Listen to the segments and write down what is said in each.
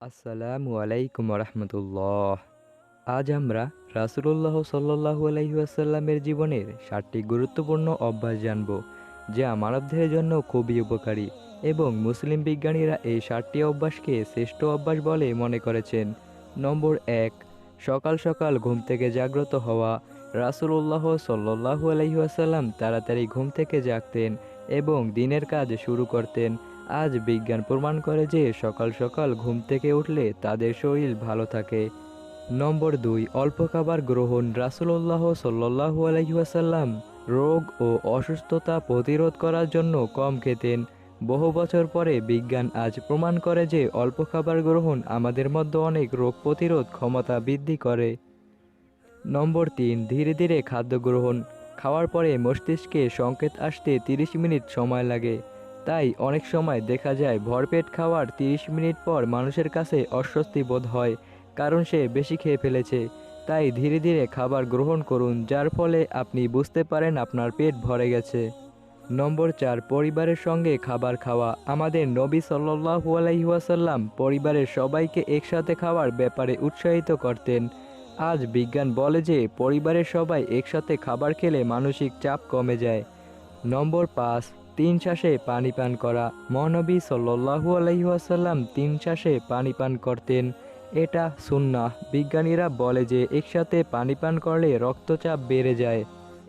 আসসালামু আলাইকুম রহমতুল্লাহ আজ আমরা রাসুলুল্লাহ সাল্লাহু আলহিউসাল্লামের জীবনের সাতটি গুরুত্বপূর্ণ অভ্যাস জানব, যা মানবদের জন্য খুবই উপকারী এবং মুসলিম বিজ্ঞানীরা এই সাতটি অভ্যাসকে শ্রেষ্ঠ অভ্যাস বলে মনে করেছেন। নম্বর এক, সকাল সকাল ঘুম থেকে জাগ্রত হওয়া। রাসুলুল্লাহ সাল্লাহু আলহিউসাল্লাম তাড়াতাড়ি ঘুম থেকে জাগতেন এবং দিনের কাজ শুরু করতেন। আজ বিজ্ঞান প্রমাণ করে যে সকাল সকাল ঘুম থেকে উঠলে তাদের শরীর ভালো থাকে। নম্বর দুই, অল্প খাবার গ্রহণ রাসুলল্লাহ সাল্লাহু আলহিহাসাল্লাম রোগ ও অসুস্থতা প্রতিরোধ করার জন্য কম খেতেন। বহু বছর পরে বিজ্ঞান আজ প্রমাণ করে যে অল্প খাবার গ্রহণ আমাদের মধ্যে অনেক রোগ প্রতিরোধ ক্ষমতা বৃদ্ধি করে। নম্বর তিন, ধীরে ধীরে খাদ্য গ্রহণ। খাওয়ার পরে মস্তিষ্কে সংকেত আসতে 30 মিনিট সময় লাগে। তাই অনেক সময় দেখা যায় ভরপেট খাওয়ার 30 মিনিট পর মানুষের কাছে অস্বস্তি বোধ হয়, কারণ সে বেশি খেয়ে ফেলেছে। তাই ধীরে ধীরে খাবার গ্রহণ করুন, যার ফলে আপনি বুঝতে পারেন আপনার পেট ভরে গেছে। নম্বর চার, পরিবারের সঙ্গে খাবার খাওয়া। আমাদের নবী সাল্লাহু আলাইহাসাল্লাম পরিবারের সবাইকে একসাথে খাওয়ার ব্যাপারে উৎসাহিত করতেন। আজ বিজ্ঞান বলে যে, পরিবারের সবাই একসাথে খাবার খেলে মানসিক চাপ কমে যায়। নম্বর পাঁচ তিন শ্বাসে পানি পান করা। মহানবী সাল্লু আলহিহাসাল্লাম তিন শ্বাসে পানি পান করতেন। এটা সুন্নাহ। বিজ্ঞানীরা বলে যে, একসাথে পানি পান করলে রক্তচাপ বেড়ে যায়।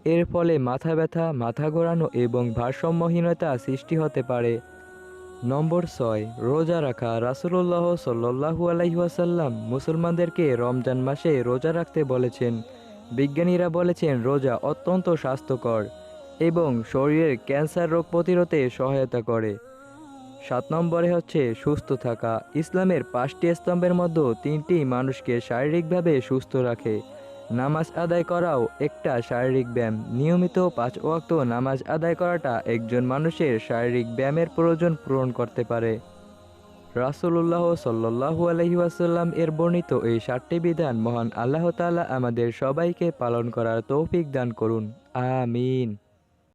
এর ফলে মাথা ব্যথা, মাথা ঘোরানো এবং ভারসাম্যহীনতা সৃষ্টি হতে পারে। নম্বর ছয়, রোজা রাখা। রাসুলুল্লাহ সাল্লাহু আলাইহাসাল্লাম মুসলমানদেরকে রমজান মাসে রোজা রাখতে বলেছেন। বিজ্ঞানীরা বলেছেন, রোজা অত্যন্ত স্বাস্থ্যকর। এবং শরীরের ক্যান্সার রোগ প্রতিরোধে সহায়তা করে। সাত নম্বরে হচ্ছে সুস্থ থাকা। ইসলামের পাঁচটি স্তম্ভের মধ্যে তিনটি মানুষকে শারীরিকভাবে সুস্থ রাখে। নামাজ আদায় করাও একটা শারীরিক ব্যায়াম। নিয়মিত পাঁচ ওয়াক্ত নামাজ আদায় করাটা একজন মানুষের শারীরিক ব্যায়ামের প্রয়োজন পূরণ করতে পারে। রাসুলুল্লাহ সাল্লাহু আলহিউসাল্লাম এর বর্ণিত এই সাতটি বিধান মহান আল্লাহ তাআলা আমাদের সবাইকে পালন করার তৌফিক দান করুন। আমিন।